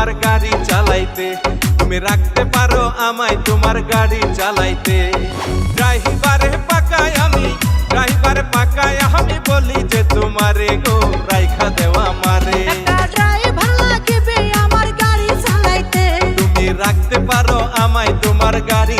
চালাইতে। তুমি রাখতে পারো আমায় তোমার গাড়ি চালাইতে। ড্রাইভারে পাকায় আমি ড্রাইভারে পাকায় আমি বলি যে তোমারে গো রাইখা দেওয়া মারে গাড়ি তুমি রাখতে পারো আমায় তোমার গাড়ি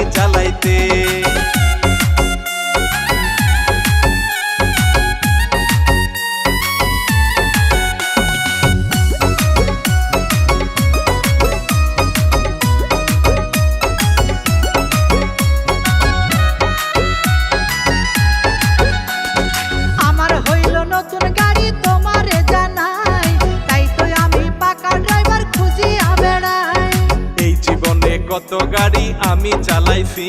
কত গাড়ি আমি চালাইছি।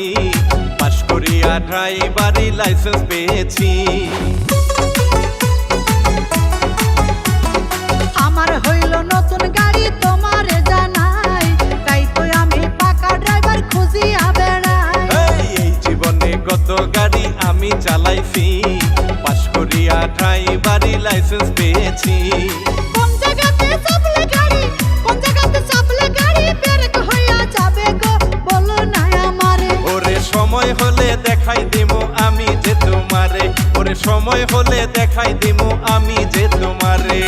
পাশ করিয়া ড্রাইভারি লাইসেন্স পেয়েছি। আমার হইল নতুন গাড়ি তোমারে জানাই তাই তো আমি পাকা ড্রাইভার খুঁজিয়া বেড়াই। এই, এই জীবনে কত গাড়ি আমি চালাইছি। পাশ করিয়া ড্রাইভারি লাইসেন্স পেয়েছি। কোন জায়গাতে সময় হলে দেখাই দিব আমি যে তোমারে। ওরে সময় হলে দেখাই দিব আমি যে তোমারে।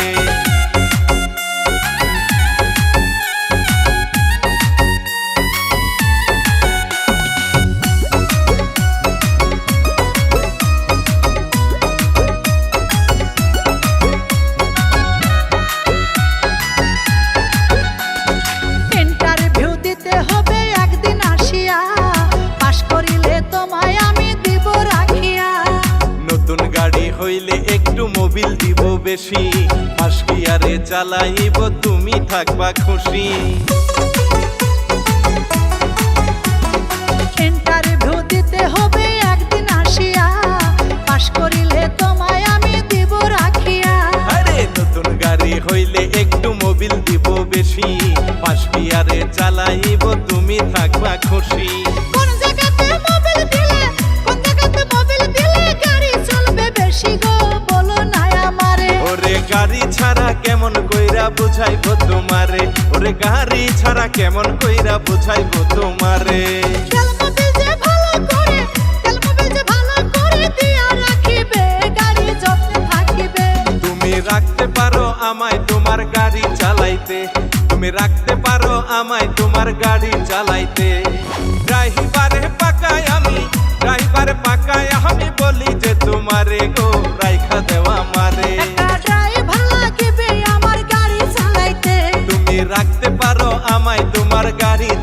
হইলে একটু মোবিল দিব বেশি। গিয়ারে চালাইব তুমি থাকবা খুশি। ইন্টারভিউ দিতে হবে একদিন আসিয়া। পাশ করিলে তোমায় আমি দিব রাখিয়া। আরে নতুন গাড়ি হইলে একটু মোবিল দিব বেশি। পাশ চালাইব তুমি থাকবা খুশি। বুঝাইবো তোমারে? ওরে গাড়ি ছাড়া কেমন কইরা বুঝাইবো তোমারে? রাখতে পারো আমায় তোমার গাড়ি চালাইতে। তুমি রাখতে পারো আমায় তোমার গাড়ি চালাইতে। ড্রাইভারে পাকায় আমি ড্রাইভারে পাকায় আমি বলি যে তোমারে গো। I got it.